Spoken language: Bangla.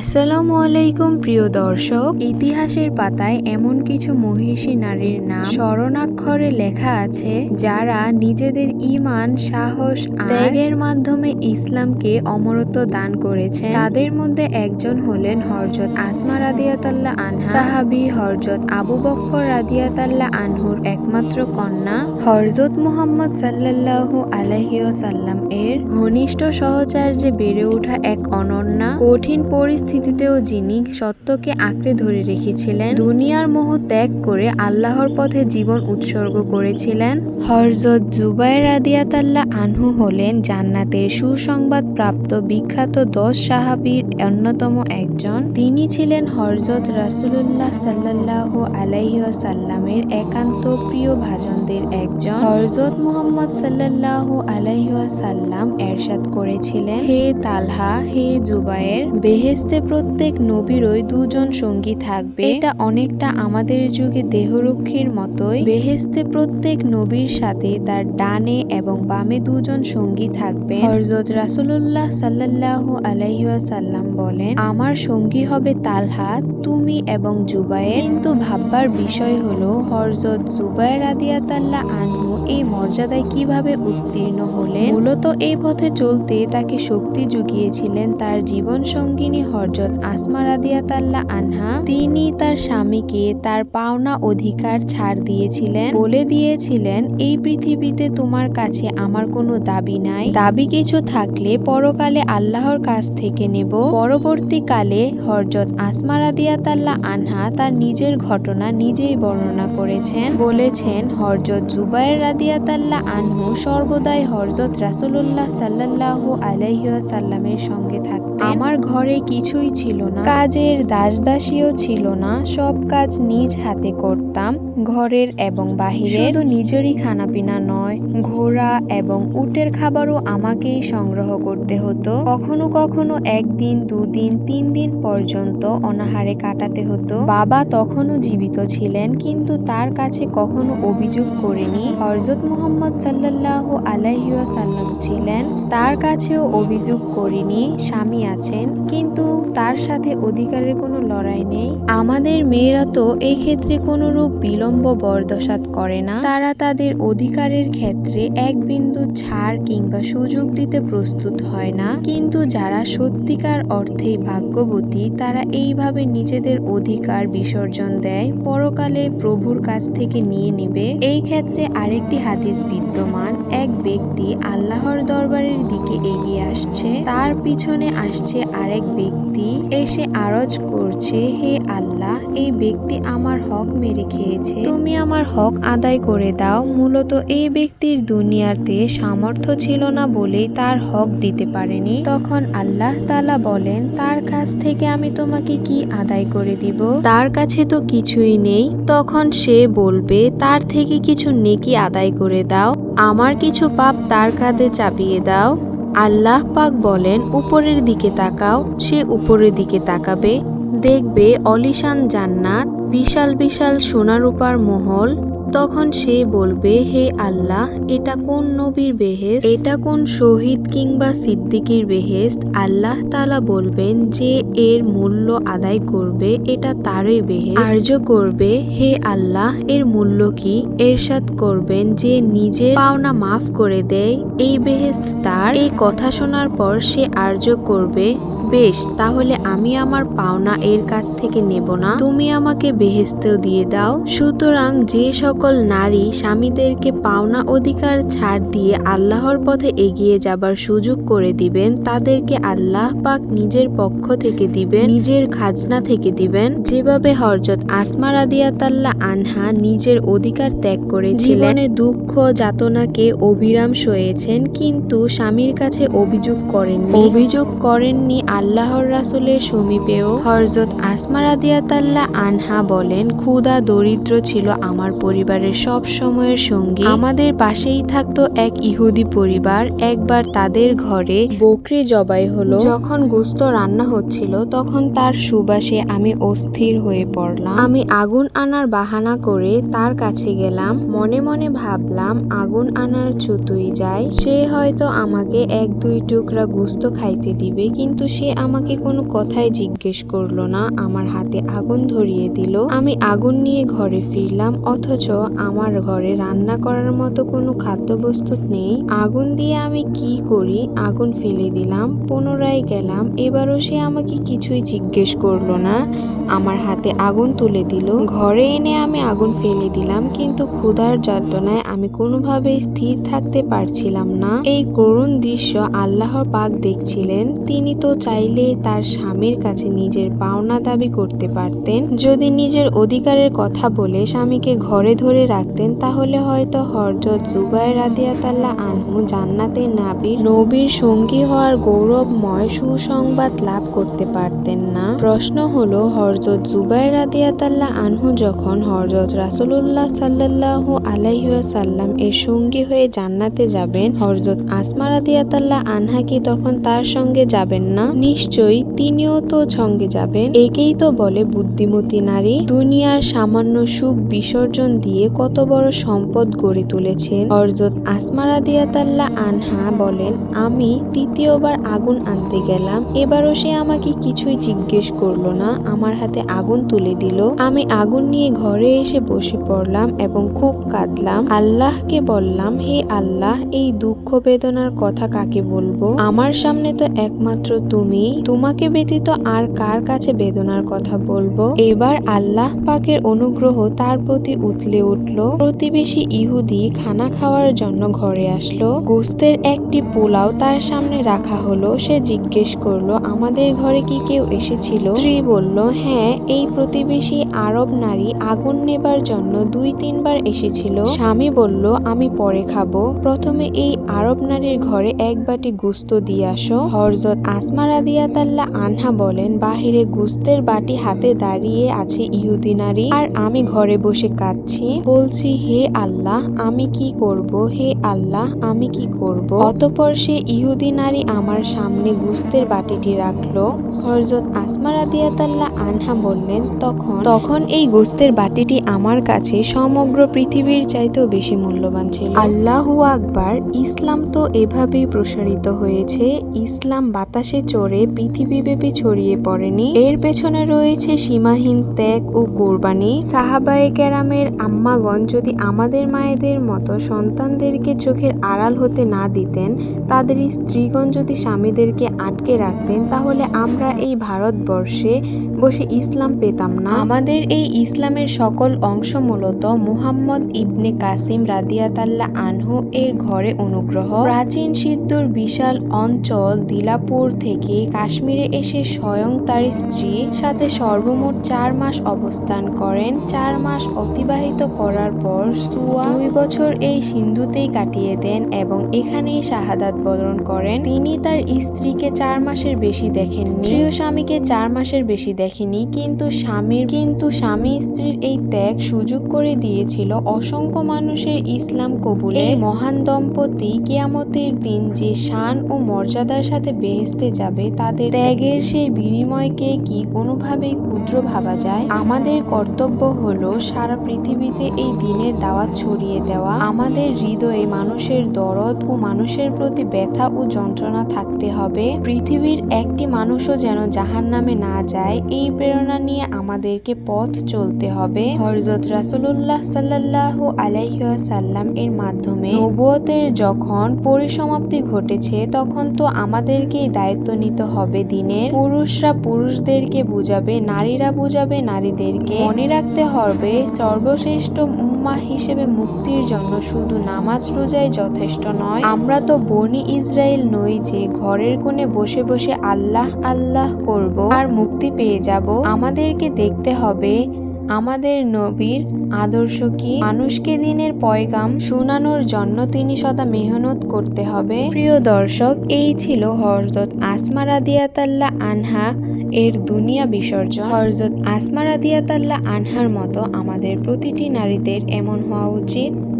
আসসালামু আলাইকুম, প্রিয় দর্শক। ইতিহাসের পাতায় এমন কিছু মহিষী নারীর নাম স্মরণাক্ষরে লেখা আছে, যারা নিজেদের ঈমান, সাহস ত্যাগের মাধ্যমে ইসলামকে অমরত্ব দান করেছে। তাদের মধ্যে একজন হলেন হরজত আসমা রাদিয়াতাল্লাহ আনহা, সাহাবী হরজত আবু বক্কর রাদিয়াতাল্লাহ আনহুর একমাত্র কন্যা। হরজত মুহাম্মদ সাল্লাল্লাহু আলাইহি ওয়াসাল্লাম এর ঘনিষ্ঠ সহচার্যে বেড়ে ওঠা এক অনন্যা, কঠিন পরিস্থিতিতেও যিনি সত্যকে আঁকড়ে ধরে রেখেছিলেন, দুনিয়ার মোহ ত্যাগ করে আল্লাহর পথে জীবন উৎসর্গ করেছিলেন। হরজত জুবাইর রাদিয়াতাল্লাহ আনহু হলেন জান্নাতের সুসংবাদ প্রাপ্ত বিখ্যাত দশ সাহাবীর অন্যতম একজন। তিনি ছিলেন হরজত রাসূলুল্লাহ সাল্লাল্লাহু আলাইহি ওয়াসাল্লামের একান্ত প্রিয় ভাজনদের একজন। হরজত মুহাম্মদ সাল্লাল্লাহু আলাইহি ওয়াসাল্লাম এরশাদ করেছিলেন, হে তালহা, হে জুবায়ের বেহেস্তে প্রত্যেক নবীরই দুজন সঙ্গী থাকবে। এটা অনেকটা আমাদের যুগে দেহরক্ষীর মতোই। বেহেস্তে প্রত্যেক নবীর সাথে তার ডানে এবং বামে দুজন সঙ্গী থাকবে। হরজত রাসূলুল্লাহ সাল্লাল্লাহু আলাইহি ওয়াসাল্লাম বলেন, আমার সঙ্গী হবে তালহা, তুমি এবং জুবায়ের। কিন্তু ভাববার বিষয় হলো হরজত জুবায়ের রাদিয়াতাল্লাহ আনহু এই মর্যাদায় কীভাবে উত্তীর্ণ হলেন? মূলত এই পথে চলতে তাকে শক্তি জুগিয়েছিলেন তার জীবন সঙ্গিনী হরজত আসমা রাদিয়াতাল্লাহ আনহা, তিনি তার স্বামীকে তার পাওনা অধিকার ছাড় দিয়েছিলেন, বলে দিয়েছিলেন, এই পৃথিবীতে তোমার কাছে আমার কোনো দাবি নাই। দাবি কিছু থাকলে পরকালে আল্লাহর কাছ থেকে নেব। পরবর্তীকালে হরজত আসমা রাদিয়াতাল্লাহ আনহা তার নিজের ঘটনা নিজেই বর্ণনা করেছেন। বলেছেন হরজত জুবায়ের রাদিয়াতাল্লাহ আনহু সর্বদাই হরজত রাসূলুল্লাহ সাল্লাল্লাহু আলাইহি ওয়াসাল্লামের সঙ্গে থাকতেন। আমার ঘরে কিছুই ছিল না। কাজের দাস দাসীও ছিল না। সব কাজ নিজ হাতে করতাম, ঘরের এবং বাহিরে শুধু নিজেরই খানাপিনা নয়, ঘোড়া এবং উটের খাবারও আমাকেই সংগ্রহ করতে হতো। কখনো কখনো একদিন, দুদিন, তিন দিন পর্যন্ত অনাহারে কাটাতে হতো। বাবা তখনও জীবিত ছিলেন, কিন্তু তার কাছে কখনো অভিযোগ করেনি। হরজত মুহাম্মদ সাল্লাল্লাহু আলাইহি ওয়াসাল্লাম ছিলেন, তার কাছেও অভিযোগ করিনি, স্বামী আছেন। কিন্তু তার সাথে অধিকারের কোনো লড়াই নেই। আমাদের মেয়েরা তো এই ক্ষেত্রে কোনো রূপ বিলম্ব বরদশাত করে না। তারা তাদের অধিকারের ক্ষেত্রে এক বিন্দু ছাড় কিংবা সুযোগ দিতে প্রস্তুত হয় না। কিন্তু যারা সত্যিকার অর্থেই ভাগ্যবতী, তারা এইভাবে নিজেদের অধিকার বিসর্জন দেয়, পরকালে প্রভুর কাছ থেকে নিয়ে নেবে। এই ক্ষেত্রে আরেকটি হাদিস বিদ্যমান। এক ব্যক্তি আল্লাহর দরবারের দিকে এগিয়ে আসছে, তার পিছনে আসছে আরেক ব্যক্তি। এসে আরজ করছে, হে আল্লাহ, এই ব্যক্তি আমার হক মেরে খেয়েছে। তুমি আমার হক আদায় করে দাও। মূলত এই ব্যক্তির দুনিয়াতে সামর্থ্য ছিল না বলেই তার হক দিতে পারেনি। তখন আল্লাহ তালা বলেন, তার কাছ থেকে আমি তোমাকে কি আদায় করে দিব? তার কাছে তো কিছুই নেই। তখন সে বলবে, তার থেকে কিছু নেকি আদায় করে দাও। আমার কিছু পাপ তার কাঁধে চাপিয়ে দাও। আল্লাহ পাক বলেন, উপরের দিকে তাকাও, সে উপরের দিকে তাকাবে, দেখবে অলিশান জান্নাত, বিশাল বিশাল সোনারূপার মহল তখন সে বলবে, হে আল্লাহ, এটা কোন নবীর বেহেস্ত এটা কোন শহীদ কিংবা সিদ্দিকির বেহেস্ত আল্লাহ তালা বলবেন যে, এর মূল্য আদায় করবে, এটা তারই বেহেস্ত আর্য করবে, হে আল্লাহ, এর মূল্য কি? এরশাদ করবেন যে, নিজে পাওনা মাফ করে দেয়, এই বেহেস্ত তার। এই কথা শোনার পর সে আর্য করবে, বেশ, তাহলে আমি আমার পাওনা এর কাছ থেকে নেব না। তুমি আমাকে বেহেস্ত দিয়ে দাও। সুতরাং যে সকল নারী স্বামীদেরকে পাওনা অধিকার ছাড় দিয়ে আল্লাহর পথে এগিয়ে যাবার সুযোগ করে দিবেন। তাদেরকে আল্লাহ পাক নিজের পক্ষ থেকে দিবেন, নিজের খাজনা থেকে দিবেন। যেভাবে হরজত আসমা রাদিয়াতাল্লাহ আনহা নিজের অধিকার ত্যাগ করেছিলেন। দুঃখ, যাতনাকে অবিরাম সয়েছেন, কিন্তু স্বামীর কাছে অভিযোগ করেননি। অভিযোগ করেননি আল্লাহর রাসূলের সমীপেও। হরজত আসমা রাদিয়াতাল্লাহ আনহা বলেন, ক্ষুধা, দরিদ্র ছিল আমার পরিবারের সব সময়ের সঙ্গী। আমাদের পাশেই থাকতো এক ইহুদি পরিবার। একবার তাদের ঘরে বকরি জবাই হলো। যখন গোস্ত রান্না হচ্ছিল, তখন তার সুবাসে আমি অস্থির হয়ে পড়লাম। আমি আগুন আনার বাহানা করে তার কাছে গেলাম। মনে মনে ভাবলাম, আগুন আনার ছুতুই যায়। সে হয়তো আমাকে এক দুই টুকরা গোস্ত খাইতে দিবে, কিন্তু সে আমাকে কোনো কথাই জিজ্ঞেস করল না। আমার হাতে আগুন ধরিয়ে দিল। আমি আগুন নিয়ে ঘরে ফিরলাম, অথচ আমার ঘরে রান্না করার মতো কোনো খাদ্যবস্তু নেই। আগুন দিয়ে আমি কি করি? আগুন ফেলে দিলাম, পুনরায় গেলাম। এবারও সে আমাকে কিছুই জিজ্ঞেস করল না। আমার হাতে আগুন তুলে দিল। ঘরে এনে আমি আগুন ফেলে দিলাম, কিন্তু ক্ষুধার যন্ত্রণায় আমি কোনোভাবে স্থির থাকতে পারছিলাম না। এই করুণ দৃশ্য আল্লাহর পাক দেখছিলেন। তিনি তো চাইলে তার স্বামীর কাছে নিজের পাওনা দাবি করতে পারতেন। যদি নিজের অধিকারের কথা বলে স্বামীকে ঘরে ধরে রাখতেন, তাহলে হয়তো হরজত জুবাইর রাদিয়াতাল্লাহ আনহু জান্নাতে নাবির নবীর সঙ্গী হওয়ার গৌরবময় সুসংবাদ লাভ করতে পারতেন না। প্রশ্ন হলো, হরজত জুবাইর রাদিয়াতাল্লাহ আনহু যখন হরজত রাসূলুল্লাহ সাল্লাল্লাহু আলাইহি ওয়াসাল্লাম এর সঙ্গী হয়ে জান্নাতে যাবেন, হরজত আসমা রাদিয়াতাল্লাহ আনহা কি তখন তার সঙ্গে যাবেন না? নিশ্চয়ই তিনিও তো সঙ্গে যাবেন। একেই তো বলে বুদ্ধিমতী নারী। দুনিয়ার সামান্য সুখ বিসর্জন দিয়ে কত বড় সম্পদ গড়ে তুলেছেন। হরজত আসমা আনহা বলেন, আমি তৃতীয়বার আগুন আনতে গেলাম। এবারও সে আমাকে কিছুই জিজ্ঞেস করল না, আমার হাতে আগুন তুলে দিল। আমি আগুন নিয়ে ঘরে এসে বসে পড়লাম এবং খুব কাঁদলাম। আল্লাহকে বললাম, হে আল্লাহ, এই দুঃখ বেদনার কথা কাকে বলব? আমার সামনে তো একমাত্র তুমি। তোমাকে ব্যতীত আর কার কাছে বেদনার কথা বলব? এবার আল্লাহ পাকের অনুগ্রহ তার প্রতি উতলে উঠল। প্রতিবেশী ইহুদি খানা খাওয়ার জন্য ঘরে আসলো। গোস্তের একটি পোলাও তার সামনে রাখা হলো। সে জিজ্ঞেস করল, আমাদের ঘরে কি কেউ এসেছিল? স্ত্রী বলল হ্যাঁ এই প্রতিবেশী আরব নারী আগুন নেবার জন্য দুই তিনবার এসেছিল। স্বামী বলল, আমি পরে খাব। প্রথমে এই আরব নারীর ঘরে এক বাটি গুস্ত দিয়ে আসো। হরজত আসমা রাদিয়াতাল্লাহ আনহা বলেন, বাহিরে গুস্তের বাটি হাতে দাঁড়িয়ে আছে ইহুদি নারী, আর আমি ঘরে বসে কাঁদছি। বলছি, হে আল্লাহ, আমি কি করব? হে আল্লাহ, আমি কি করব? অতপর সে ইহুদি নারী আমার সামনে গুস্তের বাটিটি রাখল। হরজত আসমা রাদিয়াতাল্লাহ আনহা বললেন, তখন তখন এই গোস্তের বাটিটি আমার কাছে সমগ্র পৃথিবীর চাইতেও বেশি মূল্যবান ছিল। আল্লাহু আকবার, ইসলাম তো এভাবেই প্রসারিত হয়েছে। ইসলাম বাতাসে চড়ে পৃথিবীব্যাপী ছড়িয়ে পড়েনি। এর পেছনে রয়েছে সীমাহীন ত্যাগ ও কোরবানি। সাহাবায়ে কেরামের আম্মাগণ যদি আমাদের মায়েদের মতো সন্তানদেরকে চোখের আড়াল হতে না দিতেন, তাদের স্ত্রীগণ যদি স্বামীদেরকে আটকে রাখতেন, তাহলে আমরা এই ভারতবর্ষে বসে ইসলাম পেতাম না। আমাদের এই ইসলামের সকল অংশ মূলত মুহাম্মদ ইবনে কাসিম রাদিয়াতাল্লাহ আনহু এর ঘরে অনুগ্রহ। প্রাচীন সিদ্ধুর বিশাল অঞ্চল দিলাপুর থেকে কাশ্মীরে এসে স্বয়ং তার স্ত্রীর সাথে সর্বমোট চার মাস অবস্থান করেন। চার মাস অতিবাহিত করার পর সুয়া দুই বছর এই সিন্ধুতেই কাটিয়ে দেন এবং এখানেই শাহাদাত বরণ করেন। তিনি তার স্ত্রীকে চার মাসের বেশি দেখেননি। স্ত্রী ও স্বামীকে চার মাসের বেশি দেখেনি, কিন্তু স্বামীর কিন্তু স্বামী স্ত্রীর এই ত্যাগ সুযোগ করে দিয়েছিল অসংখ্য মানুষের ইসলাম কবুলে মহান দম্পতি কিয়ামতের দিন যে শান ও মর্যাদার সাথে বেহেস্তে যাবে, তাদের ত্যাগের সেই বিনিময়কে কি কোনোভাবেই ক্ষুদ্র ভাবা যায়? আমাদের কর্তব্য হলো সারা পৃথিবীতে এই দিনের দাওয়াত ছড়িয়ে দেওয়া। আমাদের হৃদয়ে মানুষের দরদ ও মানুষের প্রতি ব্যথা ও যন্ত্রণা থাকতে হবে। পৃথিবীর একটি মানুষও যেন জাহান নামে না যায়, এই প্রেরণা নিয়ে আমাদেরকে পথ চলতে হবে। হরজত রাসুল্লাহ সাল্লাহ আলাইসাল্লাম এর মাধ্যমে নবুয়তের যখন পরিসমাপ্তি ঘটেছে, তখন তো আমাদেরকেই দায়িত্ব নিতে হবে দিনের। পুরুষরা পুরুষদেরকে বুঝাবে, নারীরা বুঝাবে, নারীদেরকে মনে রাখতে হবে, সর্বশ্রেষ্ঠ উম্মা হিসেবে মুক্তির জন্য শুধু নামাজ রোজাই যথেষ্ট নয়। আমরা তো বনি ইসরায়েল নই যে ঘরের কোণে বসে বসে আল্লাহ আল্লাহ করব আর মুক্তি পেয়ে যাব। আমাদেরকে দেখতে হবে আমাদের নবীর আদর্শ কি? মানুষকে দিনের পয়গাম শোনানোর জন্য তিনি সদা মেহনত করতে হবে। প্রিয় দর্শক, এই ছিল হরজত আসমা রাদিয়াতাল্লাহ আনহা এর দুনিয়া বিসর্জন। হরজত আসমা রাদিয়াতাল্লাহ আনহার মতো আমাদের প্রতিটি নারীদের এমন হওয়া উচিত